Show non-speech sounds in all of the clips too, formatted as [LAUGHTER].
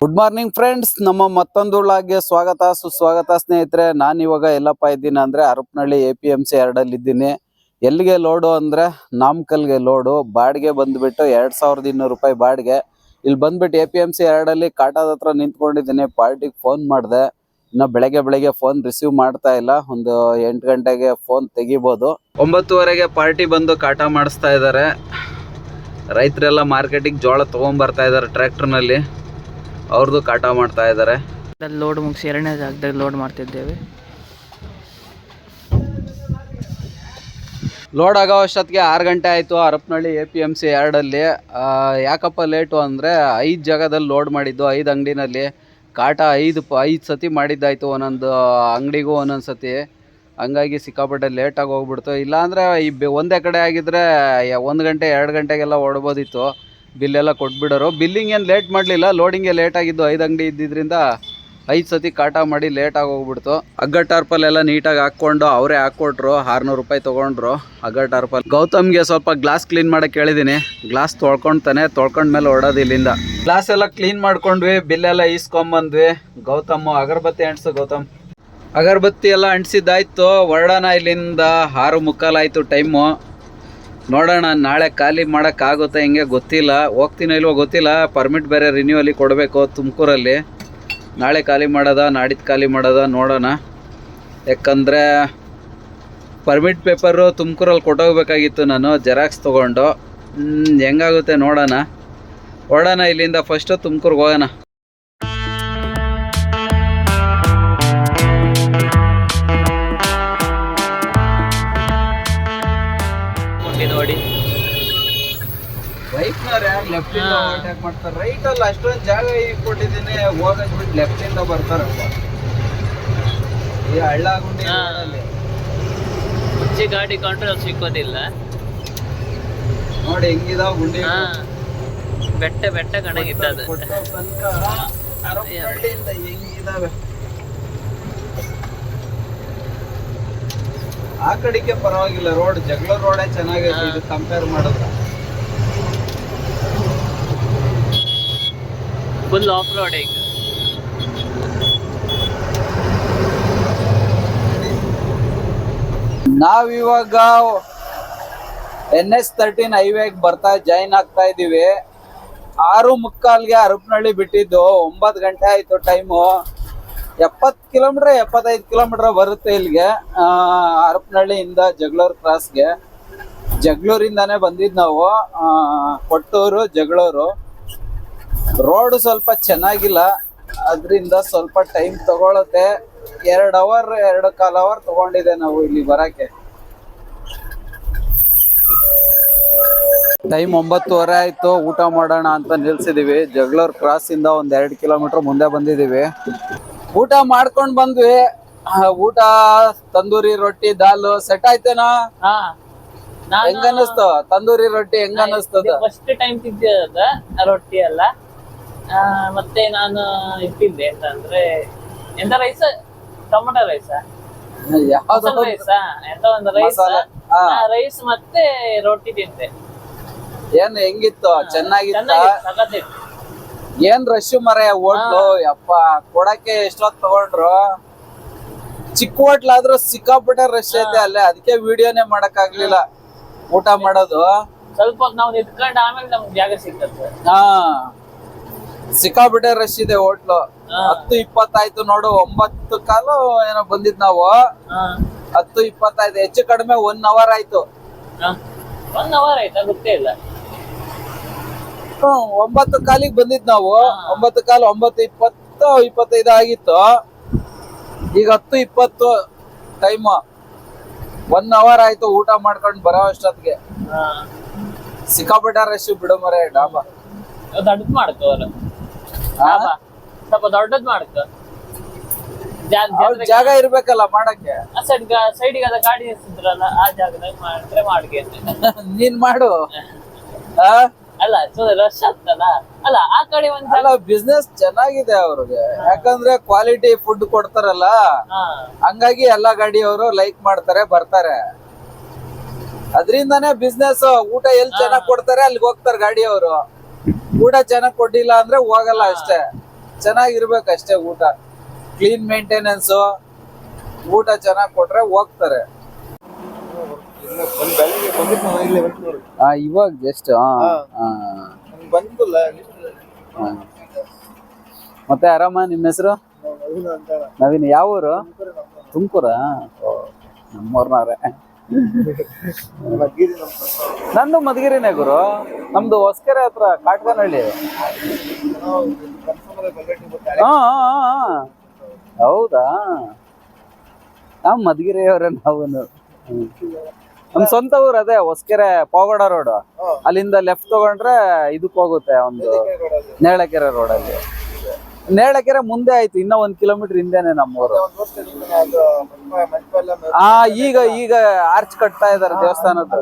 Good morning friends ನಮ್ಮ ಮತ್ತೊಂದು ಲಾಗೆ ಸ್ವಾಗತ, ಸುಸ್ವಾಗತ ಸ್ನೇಹಿತರೆ. ನಾನು ಇವಾಗ ಎಲ್ಲಪ್ಪ ಇದ್ದೀನಿ ಅಂದ್ರೆ Harapanahalli A P M C ಎರಡಲ್ಲಿ ಇದ್ದೀನಿ ಎಲ್ಲಿಗೆ ಲೋಡು ಅಂದ್ರೆ ನಾಮಕಲ್ಗೆ ಲೋಡು. ಬಾಡಿಗೆ ಬಂದ್ಬಿಟ್ಟು ಎರಡ್ ಸಾವಿರದ ಇನ್ನೂರು ರೂಪಾಯಿ ಬಾಡಿಗೆ. ಇಲ್ಲಿ ಬಂದ್ಬಿಟ್ಟು ಎ ಪಿ ಎಂ ಸಿ ಎರಡಲ್ಲಿ ಕಾಟದ ಹತ್ರ ನಿಂತ್ಕೊಂಡಿದ್ದೀನಿ. ಪಾರ್ಟಿಗೆ ಫೋನ್ ಮಾಡಿದೆ. ಇನ್ನು ಬೆಳಗ್ಗೆ ಬೆಳಗ್ಗೆ ಫೋನ್ ರಿಸೀವ್ ಮಾಡ್ತಾ ಇಲ್ಲ. ಒಂದು ಎಂಟು ಗಂಟೆಗೆ ಫೋನ್ ತೆಗಿಬೋದು. ಒಂಬತ್ತುವರೆಗೆ ಪಾರ್ಟಿ ಬಂದು ಕಾಟ ಮಾಡಿಸ್ತಾ ಇದ್ದಾರೆ. ರೈತರೆಲ್ಲ ಮಾರ್ಕೆಟಿಗೆ ಜೋಳ ತೊಗೊಂಬರ್ತಾ ಇದ್ದಾರೆ ಟ್ರ್ಯಾಕ್ಟರ್ನಲ್ಲಿ ಅವ್ರದ್ದು ಕಾಟ ಮಾಡ್ತಾ ಇದ್ದಾರೆ. ಅಲ್ಲಿ ಲೋಡ್ ಮುಗಿಸಿ ಎರಡನೇ ಜಾಗದಲ್ಲಿ ಲೋಡ್ ಮಾಡ್ತಿದ್ದೇವೆ. ಲೋಡ್ ಆಗೋ ಅಷ್ಟೊತ್ತಿಗೆ ಆರು ಗಂಟೆ ಆಯಿತು. Harapanahalli A P M C ಎರಡಲ್ಲಿ. ಯಾಕಪ್ಪ ಲೇಟು ಅಂದರೆ ಐದು ಜಾಗದಲ್ಲಿ ಲೋಡ್ ಮಾಡಿದ್ದು. ಐದು ಅಂಗಡಿನಲ್ಲಿ ಕಾಟ ಐದು ಪ ಐದು ಸತಿ ಮಾಡಿದ್ದಾಯಿತು ಒಂದೊಂದು ಅಂಗಡಿಗೂ ಒಂದೊಂದು ಸತಿ. ಹಂಗಾಗಿ ಸಿಕ್ಕಾಪಟ್ಟೆ ಲೇಟಾಗಿ ಹೋಗ್ಬಿಡ್ತು. ಇಲ್ಲಾಂದರೆ ಈ ಬೆ- ಒಂದೇ ಕಡೆ ಆಗಿದ್ರೆ ಒಂದು ಗಂಟೆ ಎರಡು ಗಂಟೆಗೆಲ್ಲ ಓಡ್ಬೋದಿತ್ತು. ಬಿಲ್ಲೆಲ್ಲ ಕೊಟ್ಬಿಡೋರು. ಬಿಲ್ಲಿಂಗ್ ಏನು ಲೇಟ್ ಮಾಡಲಿಲ್ಲ. ಲೋಡಿಂಗೇ ಲೇಟ್ ಆಗಿದ್ದು ಐದು ಅಂಗಡಿ ಇದ್ದಿದ್ರಿಂದ ಐದು ಸತಿ ಕಾಟ ಮಾಡಿ ಲೇಟಾಗಿ ಹೋಗ್ಬಿಡ್ತು. ಅಗ್ಗ ಟಾರ್ಪಲ್ ಎಲ್ಲ ನೀಟಾಗಿ ಹಾಕ್ಕೊಂಡು ಅವರೇ ಹಾಕ್ಕೊಟ್ರು. ಆರ್ನೂರು ರೂಪಾಯಿ ತೊಗೊಂಡ್ರು ಅಗ್ಗ ಟಾರ್ಪಲ್. ಗೌತಮ್ಗೆ ಸ್ವಲ್ಪ ಗ್ಲಾಸ್ ಕ್ಲೀನ್ ಮಾಡಕ್ಕೆ ಹೇಳಿದ್ದೀನಿ ಗ್ಲಾಸ್ ತೊಳ್ಕೊಳ್ತಾನೆ ತೊಳ್ಕೊಂಡ್ಮೇಲೆ ಹೊಡೋದು ಇಲ್ಲಿಂದ. ಗ್ಲಾಸ್ ಎಲ್ಲ ಕ್ಲೀನ್ ಮಾಡ್ಕೊಂಡ್ವಿ, ಬಿಲ್ಲೆಲ್ಲ ಈಸ್ಕೊಂಬಂದ್ವಿ. ಗೌತಮ್, ಅಗರಬತ್ತಿ ಅಂಟಿಸು ಗೌತಮ್. ಅಗರಬತ್ತಿ ಎಲ್ಲ ಅಂಟಿಸಿದ್ದಾಯ್ತು. ಹೊರಡೋಣ ಇಲ್ಲಿಂದ ಆರು ಮುಕ್ಕಾಲಾಯಿತು ಟೈಮು ನೋಡೋಣ, ನಾಳೆ ಖಾಲಿ ಮಾಡೋಕ್ಕಾಗುತ್ತೆ ಹಿಂಗೆ ಗೊತ್ತಿಲ್ಲ. ಹೋಗ್ತೀನೋ ಇಲ್ವೋ ಗೊತ್ತಿಲ್ಲ. ಪರ್ಮಿಟ್ ಬೇರೆ ರಿನ್ಯೂವಲಿ ಕೊಡಬೇಕು ತುಮಕೂರಲ್ಲಿ. ನಾಳೆ ಖಾಲಿ ಮಾಡೋದ, ನಾಡಿದ್ದು ಖಾಲಿ ಮಾಡೋದ ನೋಡೋಣ. ಯಾಕಂದರೆ ಪರ್ಮಿಟ್ ಪೇಪರು ತುಮಕೂರಲ್ಲಿ ಕೊಟ್ಟೋಗ್ಬೇಕಾಗಿತ್ತು ನಾನು ಜೆರಾಕ್ಸ್ ತೊಗೊಂಡು. ಹೆಂಗಾಗುತ್ತೆ ನೋಡೋಣ. ಹೊರಡೋಣ ಇಲ್ಲಿಂದ ಫಸ್ಟು ತುಮಕೂರ್ಗೆ ಹೋಗೋಣ. ಬೈಕ್ನವ್ರು ಇಂದ ಓವರ್ಟೇಕ್ ಮಾಡ್ತಾರೆ. ರೈಟಲ್ಲಿ ಅಷ್ಟೊಂದು ಜಾಗ ಕೊಟ್ಟಿದ್ದೀನಿ ಹೋಗಕ್ ಬಿಟ್ಟು ಇಂದ ಬರ್ತಾರಪ್ಪ ಈ ಹಳ್ಳ ಗುಂಡಿ ಹಾ. ರೋಡಲ್ಲಿ. ಮುಂಚೆ ಗಾಡಿ ಕಂಟ್ರೋಲ್ ಸಿಕ್ಕೋದಿಲ್ಲ. ನೋಡಿ ಹೆಂಗಿದಾವ ಗುಂಡಿ. ಹಾ. ಬೆಟ್ಟ ಬೆಟ್ಟ ಕಣಗಿತ್ತದ ಕೊಟ್ಟ ತನಕ ಹೆಂಗಿದಾವೆ. ಆ ಕಡೆಗೆ ಪರವಾಗಿಲ್ಲ ರೋಡ್ ಜಗಳ ರೋಡೇ ಚೆನ್ನಾಗೈತೆ ಹಾ. ಇದು ಕಂಪೇರ್ ಮಾಡಿದ್ರೆ. ಫುಲ್ ಆಫ್ ರೋಡಿಂಗ್ ನಾವಿವಾಗ ಎನ್ ಎಸ್ ತರ್ಟೀನ್ ಹೈವೇಗೆ ಬರ್ತಾ ಜಾಯಿನ್ ಆಗ್ತಾ ಇದೀವಿ ಆರು ಮುಕ್ಕಾಲ್ಗೆ ಅರಪನಹಳ್ಳಿ ಬಿಟ್ಟಿದ್ದು, ಒಂಬತ್ತು ಗಂಟೆ ಆಯಿತು ಟೈಮು ಎಪ್ಪತ್ತು ಕಿಲೋಮೀಟ್ರ್ ಎಪ್ಪತ್ತೈದು ಕಿಲೋಮೀಟ್ರ್ ಬರುತ್ತೆ ಇಲ್ಲಿಗೆ. ಅರಪನಹಳ್ಳಿಯಿಂದ ಜಗಳೂರು ಕ್ರಾಸ್ಗೆ ಜಗಳೂರಿಂದಾನೇ ಬಂದಿದ್ದು ನಾವು. ಕೊಟ್ಟೂರು, ಜಗಳೂರು. ರೋಡ್ ಸ್ವಲ್ಪ ಚೆನ್ನಾಗಿಲ್ಲ ಅದರಿಂದ ಸ್ವಲ್ಪ ಟೈಮ್ ತಗೊಳತ್ತೆ. ಎರಡು ಅವರ್ ಎರಡು ಕಾಲ್ ಅವರ್ ತಗೊಂಡಿದೆ ನಾವು ಇಲ್ಲಿ ಬರಕ್ಕೆ. ಟೈಮ್ ಒಂಬತ್ತುವರೆ ಆಯ್ತು ಊಟ ಮಾಡೋಣ ಅಂತ ನಿಲ್ಸಿದೀವಿ. ಜಗ್ಳೂರ್ ಕ್ರಾಸ್ ಇಂದ ಒಂದ್ ಎರಡು ಕಿಲೋಮೀಟರ್ ಮುಂದೆ ಬಂದಿದೀವಿ. ಊಟ ಮಾಡ್ಕೊಂಡ್ ಬಂದ್ವಿ. ಊಟ ತಂದೂರಿ ರೊಟ್ಟಿ ದಾಲು ಸೆಟ್ ಆಯ್ತೇನಾ? ಹಾ. ಹೆಂಗ ಅನ್ನಿಸ್ತು ತಂದೂರಿ ರೊಟ್ಟಿ ಹೆಂಗ ಅನ್ನಿಸ್ತದ ಫಸ್ಟ್ ಟೈಮ್ ರೊಟ್ಟಿ ಎಲ್ಲ ಆ, ಮತ್ತೆ ನಾನು ಇಟ್ಟಿದ್ದೆ ಅಂತ ಅಂದ್ರೆ ಎಂತ ರೈಸ್ ಟೊಮೊಟೊ ರೈಸ್ ರೈಸ್ ಎಂತ ಒಂದು ರೈಸ್. ರೈಸ್ ಮತ್ತೆ ರೊಟ್ಟಿ ತಿಂತೆ ಏನ್ ಹೆಂಗಿತ್ತು? ಚೆನ್ನಾಗಿತ್ತ? ಸಖತ್ತಿತ್ತು ಏನ್ ರಶ್ ಮರ ಹೋಟ್ಲು? ಯಪ್ಪ ಕೊಡಕ್ಕೆ ಎಷ್ಟೊತ್ ತಗೊಂಡ್ರು? ಚಿಕ್ಕ ಹೋಟ್ಲ್ ಆದ್ರೂ ಸಿಕ್ಕಾಪಟ್ಟೆ ರಶ್ ಐತೆ ಅಲ್ಲೇ. ಅದಕ್ಕೆ ವಿಡಿಯೋನೇ ಮಾಡಕ್ ಆಗ್ಲಿಲ್ಲ ಊಟ ಮಾಡೋದು. ಸ್ವಲ್ಪ ನಾವು ನಿಂತ್ಕೊಂಡು ಆಮೇಲೆ ನಮ್ಗೆ ಜಾಗ ಸಿಗ್ತದೆ. ಹಾ ಸಿಕ್ಕಾಪಟ್ಟೆ ರಶ್ ಇದೆ ಹೋಟ್ಲು. ಹತ್ತು ಇಪ್ಪತ್ತಾಯ್ತು ನೋಡು ಒಂಬತ್ತು ಕಾಲು ಏನೋ ಬಂದಿದ್ ನಾವು. ಹತ್ತು ಇಪ್ಪತ್ತಾಯ್ತು ಹೆಚ್ಚು ಕಡಿಮೆ ಒನ್ ಅವರ್ ಆಯ್ತು. ಒನ್ ಅವರ್ ಆಯ್ತಾ? ಗೊತ್ತೇ ಇಲ್ಲ. ಹ್ಮ್ ಒಂಬತ್ತು ಕಾಲಿಗೆ ಬಂದಿದ್ ನಾವು. ಒಂಬತ್ತು ಕಾಲು ಒಂಬತ್ತು ಇಪ್ಪತ್ತು ಇಪ್ಪತ್ತೈದು ಆಗಿತ್ತು. ಈಗ ಹತ್ತು ಇಪ್ಪತ್ತು ಟೈಮ್ ಒನ್ ಅವರ್ ಆಯ್ತು ಊಟ ಮಾಡ್ಕೊಂಡು ಬರೋ ಅಷ್ಟೊತ್ತಿಗೆ. ಸಿಕ್ಕಾಪಟ್ಟೆ ರಶ್ ಬಿಡು ಮರೆ ಡಾಬಾ. ಅದು ಅಡುಗೆ ಅವ್ರು ಸ್ವಲ್ಪ ದೊಡ್ಡದ್ ಅವ್ರ್ ಜಾತ್ರೆಗೆ- ಜಾಗ ಇರ್ಬೇಕಲ್ಲ ಮಾಡಕ್ಕೆ. ಆ ಸೈಡ್ ಸೈಡಿಗೆ ಅದ ಗಾಡಿ ನಿಲ್ಸಿದ್ರಲ್ಲ ಆ ಜಾಗದಾಗ ಮಾಡಿದ್ರೆ ಮಾಡ್ಗೆ [LAUGHS] ನೀನ್ ಮಾಡು? [LAUGHS] ಅಲ್ಲ ರಶ್ ಆಗ್ತಲ್ಲ ಅಲ್ಲ ಆ ಕಡೆ ಒಂದ್ ಅಲ್ಲ ಬಿಸ್ನೆಸ್ ಚೆನ್ನಾಗಿದೆ ಅವ್ರಿಗೆ. ಯಾಕಂದ್ರೆ ಕ್ವಾಲಿಟಿ ಫುಡ್ ಕೊಡ್ತಾರಲ್ಲ ಹಂಗಾಗಿ ಎಲ್ಲಾ ಗಾಡಿಯವರು ಲೈಕ್ ಮಾಡ್ತಾರೆ ಬರ್ತಾರೆ. ಅದ್ರಿಂದಾನೇ ಬಿಸ್ನೆಸ್ ಊಟ ಎಲ್ಲಿ ಚೆನ್ನಾಗಿ ಕೊಡ್ತಾರೆ ಅಲ್ಲಿಗೆ ಹೋಗ್ತಾರೆ ಗಾಡಿಯವರು. ಊಟ ಚೆನ್ನಾಗ್ ಕೊಟ್ಟಿಲ್ಲ ಅಂದ್ರೆ ಹೋಗಲ್ಲ ಅಷ್ಟೇ. ಚೆನ್ನಾಗಿರ್ಬೇಕು ಅಷ್ಟೇ ಊಟ. ಕ್ಲೀನ್ ಮೇಂಟೆನೆನ್ಸ್ ಊಟ ಚೆನ್ನಾಗ್ ಕೊಟ್ರೆ ಹೋಗ್ತಾರೆ. ಇವಾಗ ಜಸ್ಟ್ ಬಂದಿಲ್ಲ ಮತ್ತೆ ಆರಾಮ ನಿಮ್ಮ ಹೆಸರು? ನವೀನ್ ಯಾವ ಊರು? ತುಮಕೂರ ನಮ್ಮೂರ್ನವ್ರೆ. [LAUGHS] ನಂದು ಮಧುಗಿರಿನೇ ಗುರು. ನಮ್ದು ಹೊಸಕೆರೆ ಹತ್ರ ಕಾಟ್ಕನಹಳ್ಳಿ ಹಾ. ಹೌದಾ? ನಾವು ಮಧುಗಿರಿಯವ್ರೆ ನಾವು ನಮ್ ಸ್ವಂತ ಊರು ಅದೇ ಹೊಸಕೆರೆ ಪಾವಗಡ ರೋಡ್. ಅಲ್ಲಿಂದ ಲೆಫ್ಟ್ ತಗೊಂಡ್ರೆ ಇದಕ್ಕೆ ಹೋಗುತ್ತೆ ಒಂದು ನೇಳಕೆರೆ ರೋಡ್ ಅಲ್ಲಿ. ನೇಳಕೆರೆ ಮುಂದೆ ಆಯ್ತು ಇನ್ನ ಒಂದ್ ಕಿಲೋಮೀಟರ್ ಹಿಂದೆನೆ ನಮ್ಮೂರು. ಆ ಈಗ ಈಗ ಆರ್ಚ್ ಕಟ್ತಾ ಇದಾರೆ ದೇವಸ್ಥಾನದ್ದು.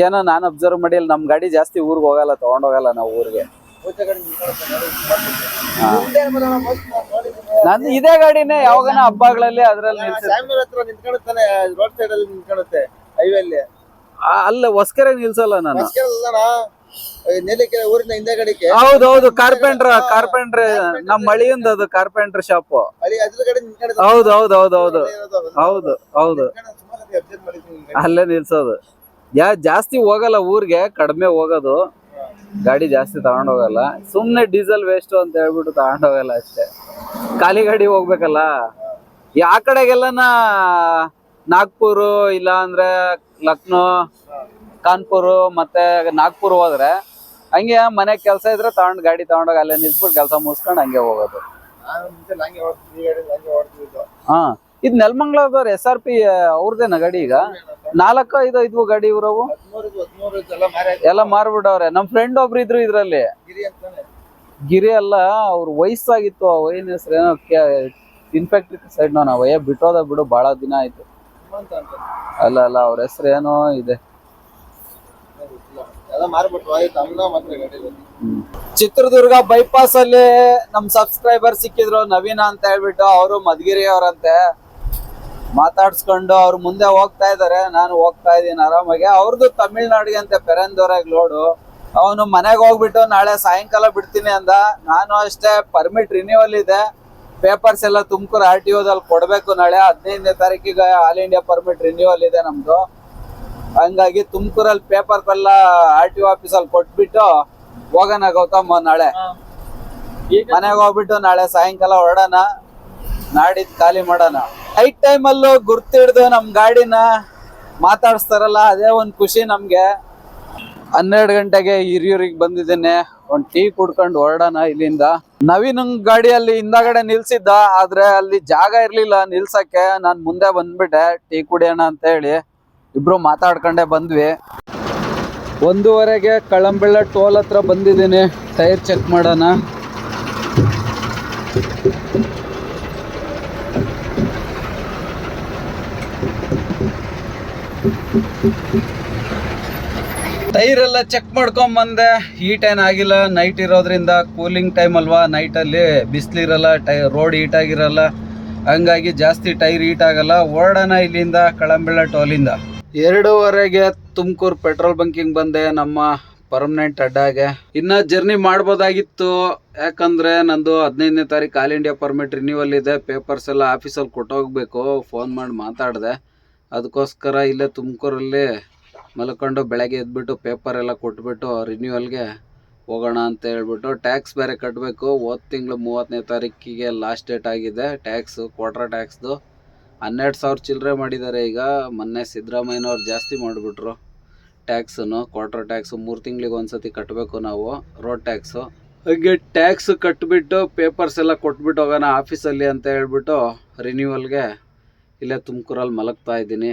ಏನೋ ನಾನು ಅಬ್ಸರ್ವ್ ಮಾಡಿಲ್ಲ ನಮ್ಮ ಗಾಡಿ ಜಾಸ್ತಿ ಊರಿಗೆ ಹೋಗಲ್ಲ ತಗೊಂಡ್ ಹೋಗಲ್ಲ ನಾವು ಊರಿಗೆ. ನಾನು ಹಿಂದೆ. ನಂದು ಇದೇ ಗಾಡಿನೇ ಯಾವಾಗನ ಹಬ್ಬಗಳಲ್ಲಿ ಅದ್ರಲ್ಲಿ ನಿಂತ್ಕೊಳ್ಳುತ್ತಾನೆ ರೋಡ್ ಸೈಡ್ ಅಲ್ಲಿ ನಿಂತ್ಕೊಳ್ಳುತ್ತೆ ಹೈವೇ ಅಲ್ಲಿ. ಅಲ್ಲ ಹೊಸಕೆರೆ ನಿಲ್ಸಲ್ಲ ನಾನು. ನೆಲ್ಲಿಕೆರೆ ಊರಿನ ಹಿಂದೆ ಹೌದೌದು ಕಾರ್ಪೆಂಟ್ರ್ ಕಾರ್ಪೆಂಟ್ರ್ ನಮ್ ಮಳಿಯಿಂದ ಅದು ಕಾರ್ಪೆಂಟ್ರ್ ಶಾಪ್ ಹೌದು ಹೌದು. ಹೌದು ಹೌದು. ಹೌದು ಹೌದು. ಅಲ್ಲೇ ನಿಲ್ಸೋದು. ಯಾ ಜಾಸ್ತಿ ಹೋಗಲ್ಲ ಊರಿಗೆ ಕಡಿಮೆ ಹೋಗೋದು. ಗಾಡಿ ಜಾಸ್ತಿ ತಗೊಂಡು ಹೋಗಲ್ಲ. ಸುಮ್ಮನೆ ಡೀಸೆಲ್ ವೇಸ್ಟ್ ಅಂತ ಹೇಳ್ಬಿಟ್ಟು ತಗೊಂಡು ಹೋಗಲ್ಲ ಅಷ್ಟೇ. ಖಾಲಿ ಗಾಡಿ ಹೋಗ್ಬೇಕಲ್ಲ? ಆ ಕಡೆಗೆಲ್ಲನ ನಾಗ್ಪುರ್ ಇಲ್ಲ ಅಂದ್ರೆ ಲಕ್ನೋ ಕಾನ್ಪುರ್ ಮತ್ತೆ ನಾಗ್ಪುರ್ ಹೋದ್ರೆ ಹಂಗೆ ಮನೆ ಕೆಲಸ ಇದ್ರೆ ತಗೊಂಡು ಗಾಡಿ ತಗೊಂಡೋಗಿ ಅಲ್ಲೇ ನಿಲ್ಸ್ಬಿಟ್ಟು ಕೆಲಸ ಮುಗಿಸ್ಕೊಂಡು ಹಂಗೆ ಹೋಗೋದು. ಹಾ. ಇದು ನೆಲಮಂಗ್ಲದವ್ರು ಎಸ್ ಆರ್ ಪಿ ಅವ್ರದ್ದೇನ ಗಾಡಿ ಈಗ? ನಾಲ್ಕು ಐದು ಐದು ಗಾಡಿ ಇವ್ರವು? ಎಲ್ಲ ಮಾರ್ಬಿಡವ್ರೆ ನಮ್ ಫ್ರೆಂಡ್ ಒಬ್ರು ಇದ್ರು ಇದ್ರಲ್ಲಿ. ಗಿರಿ ಅಲ್ಲ ಅವ್ರ ವಯಸ್ಸಾಗಿತ್ತು ಆ ವಯನ್ ಹೆಸರು ಏನೋ ಇನ್ಫೆಕ್ಟ್ ಸೈಡ್ ನಾವು ವಯ ಬಿಟ್ಟೋದ ಬಿಡು ಬಹಳ ದಿನ ಆಯ್ತು. ಅಲ್ಲ ಅಲ್ಲ ಅವ್ರ ಹೆಸರು ಏನೋ ಇದೆ. ಚಿತ್ರದುರ್ಗ ಬೈಪಾಸ್ ಅಲ್ಲಿ ನಮ್ ಸಬ್ಸ್ಕ್ರೈಬರ್ ಸಿಕ್ಕಿದ್ರು ನವೀನ ಅಂತ ಹೇಳ್ಬಿಟ್ಟು ಅವರು ಮಧುಗಿರಿ ಅವರಂತೆ ಮಾತಾಡ್ಸ್ಕೊಂಡು ಅವ್ರು ಮುಂದೆ ಹೋಗ್ತಾ ಇದಾರೆ ನಾನು ಹೋಗ್ತಾ ಇದ್ದೀನಿ ಆರಾಮಾಗಿ. ಅವ್ರದ್ದು ತಮಿಳ್ನಾಡಿಗೆ ಅಂತೆ ಪೆರಂದೋರಾಗ ಲೋಡು. ಅವನು ಮನೆಗೆ ಹೋಗ್ಬಿಟ್ಟು ನಾಳೆ ಸಾಯಂಕಾಲ ಬಿಡ್ತೀನಿ ಅಂದ. ನಾನು ಅಷ್ಟೇ ಪರ್ಮಿಟ್ ರಿನ್ಯೂವಲ್ ಇದೆ. ಪೇಪರ್ಸ್ ಎಲ್ಲ ತುಮಕೂರು ಆರ್ ಟಿ ಓದಲ್ಲಿ ಕೊಡಬೇಕು ನಾಳೆ. ಹದಿನೈದನೇ ತಾರೀಕಿಗೆ ಆಲ್ ಇಂಡಿಯಾ ಪರ್ಮಿಟ್ ರಿನ್ಯೂವಲ್ ಇದೆ ನಮ್ದು. ಹಂಗಾಗಿ ತುಮಕೂರಲ್ಲಿ ಪೇಪರ್ ಎಲ್ಲ ಆರ್ ಟಿ ಒ ಆಫೀಸಲ್ಲಿ ಕೊಟ್ಬಿಟ್ಟು ಹೋಗೋಣ ಗೌತಮ್ ನಾಳೆ. ಈಗ ಮನೆಗೆ ಹೋಗ್ಬಿಟ್ಟು ನಾಳೆ ಸಾಯಂಕಾಲ ಹೊರಡೋಣ. ನಾಡಿದ್ ಖಾಲಿ ಮಾಡೋಣ. ನೈಟ್ ಟೈಮಲ್ಲೂ ಗುರ್ತಿಡ್ದು ನಮ್ ಗಾಡಿನ ಮಾತಾಡಿಸ್ತಾರಲ್ಲ, ಅದೇ ಒಂದು ಖುಷಿ ನಮ್ಗೆ. ಹನ್ನೆರಡು ಗಂಟೆಗೆ ಹಿರಿಯೂರಿಗೆ ಬಂದಿದ್ದೇನೆ. ಒಂದು ಟೀ ಕುಡ್ಕೊಂಡು ಹೊರಡೋಣ ಇಲ್ಲಿಂದ. ನವೀನ್ ಗಾಡಿಯಲ್ಲಿ ಹಿಂದಾಗಡೆ ನಿಲ್ಸಿದ್ದ, ಆದ್ರೆ ಅಲ್ಲಿ ಜಾಗ ಇರ್ಲಿಲ್ಲ ನಿಲ್ಸಕ್ಕೆ. ನಾನ್ ಮುಂದೆ ಬಂದ್ಬಿಟ್ಟೆ, ಟೀ ಕುಡಿಯೋಣ ಅಂತ ಹೇಳಿ ಇಬ್ರು ಮಾತಾಡ್ಕೊಂಡೆ ಬಂದ್ವಿ. ಒಂದೂವರೆಗೆ ಕಳಂಬೆಳ್ಳ ಟೋಲ್ ಹತ್ರ ಬಂದಿದ್ದೀನಿ. ಟೈರ್ ಚೆಕ್ ಮಾಡೋಣ. ಟೈರ್ ಎಲ್ಲ ಚೆಕ್ ಮಾಡ್ಕೊಂಬಂದೆ ಹೀಟ್ ಏನಾಗಿಲ್ಲ ನೈಟ್ ಇರೋದ್ರಿಂದ ಕೂಲಿಂಗ್ ಟೈಮ್ ಅಲ್ವಾ? ನೈಟಲ್ಲಿ ಬಿಸಿಲಿರಲ್ಲ, ಟೈ ರೋಡ್ ಹೀಟ್ ಆಗಿರಲ್ಲ. ಹಂಗಾಗಿ ಜಾಸ್ತಿ ಟೈರ್ ಹೀಟ್ ಆಗಲ್ಲ. ಓಡೋಣ ಇಲ್ಲಿಂದ ಕಳಂಬೆಳ್ಳ ಟೋಲಿಂದ ಎರಡೂವರೆಗೆ ತುಮಕೂರು ಪೆಟ್ರೋಲ್ ಬಂಕಿಂಗ್ ಬಂದೆ. ನಮ್ಮ ಪರ್ಮನೆಂಟ್ ಅಡ್ಡಾಗೆ. ಇನ್ನ ಜರ್ನಿ ಮಾಡ್ಬೋದಾಗಿತ್ತು. ಯಾಕಂದ್ರೆ ನಂದು ಹದಿನೈದನೇ ತಾರೀಕು ಆಲ್ ಇಂಡಿಯಾ ಪರ್ಮಿಟ್ ರಿನ್ಯೂವಲ್ ಇದೆ. ಪೇಪರ್ಸ್ ಎಲ್ಲ ಆಫೀಸಲ್ಲಿ ಕೊಟ್ಟೋಗ್ಬೇಕು. ಫೋನ್ ಮಾಡಿ ಮಾತಾಡಿದೆ. ಅದಕ್ಕೋಸ್ಕರ ಇಲ್ಲೇ ತುಮಕೂರಲ್ಲಿ ಮಲ್ಕೊಂಡು ಬೆಳಗ್ಗೆ ಎದ್ಬಿಟ್ಟು ಪೇಪರ್ ಎಲ್ಲ ಕೊಟ್ಬಿಟ್ಟು ರಿನ್ಯೂವಲ್ಗೆ ಹೋಗೋಣ ಅಂತ ಹೇಳ್ಬಿಟ್ಟು ಟ್ಯಾಕ್ಸ್ ಬೇರೆ ಕಟ್ಟಬೇಕು ಹೋದ ತಿಂಗಳು ಮೂವತ್ತನೇ ತಾರೀಕಿಗೆ ಲಾಸ್ಟ್ ಡೇಟ್ ಆಗಿದೆ. ಟ್ಯಾಕ್ಸು ಕ್ವಾರ್ಟರ್ ಟ್ಯಾಕ್ಸ್ದು ಹನ್ನೆರಡು ಸಾವಿರ ಚಿಲ್ಲರೆ ಮಾಡಿದ್ದಾರೆ ಈಗ. ಮೊನ್ನೆ ಸಿದ್ದರಾಮಯ್ಯನವ್ರು ಜಾಸ್ತಿ ಮಾಡಿಬಿಟ್ರು ಟ್ಯಾಕ್ಸನ್ನು ಕ್ವಾರ್ಟರ್ ಟ್ಯಾಕ್ಸು ಮೂರು ತಿಂಗಳಿಗೆ ಒಂದ್ಸತಿ ಕಟ್ಟಬೇಕು ನಾವು. ರೋಡ್ ಟ್ಯಾಕ್ಸು ಹಾಗೆ ಟ್ಯಾಕ್ಸ್ ಕಟ್ಬಿಟ್ಟು ಪೇಪರ್ಸ್ ಎಲ್ಲ ಕೊಟ್ಬಿಟ್ಟು ಹೋಗೋಣ ಆಫೀಸಲ್ಲಿ ಅಂತ ಹೇಳ್ಬಿಟ್ಟು ರಿನ್ಯೂವಲ್ಗೆ ಇಲ್ಲೇ ತುಮಕೂರಲ್ಲಿ ಮಲಗ್ತಾ ಇದ್ದೀನಿ.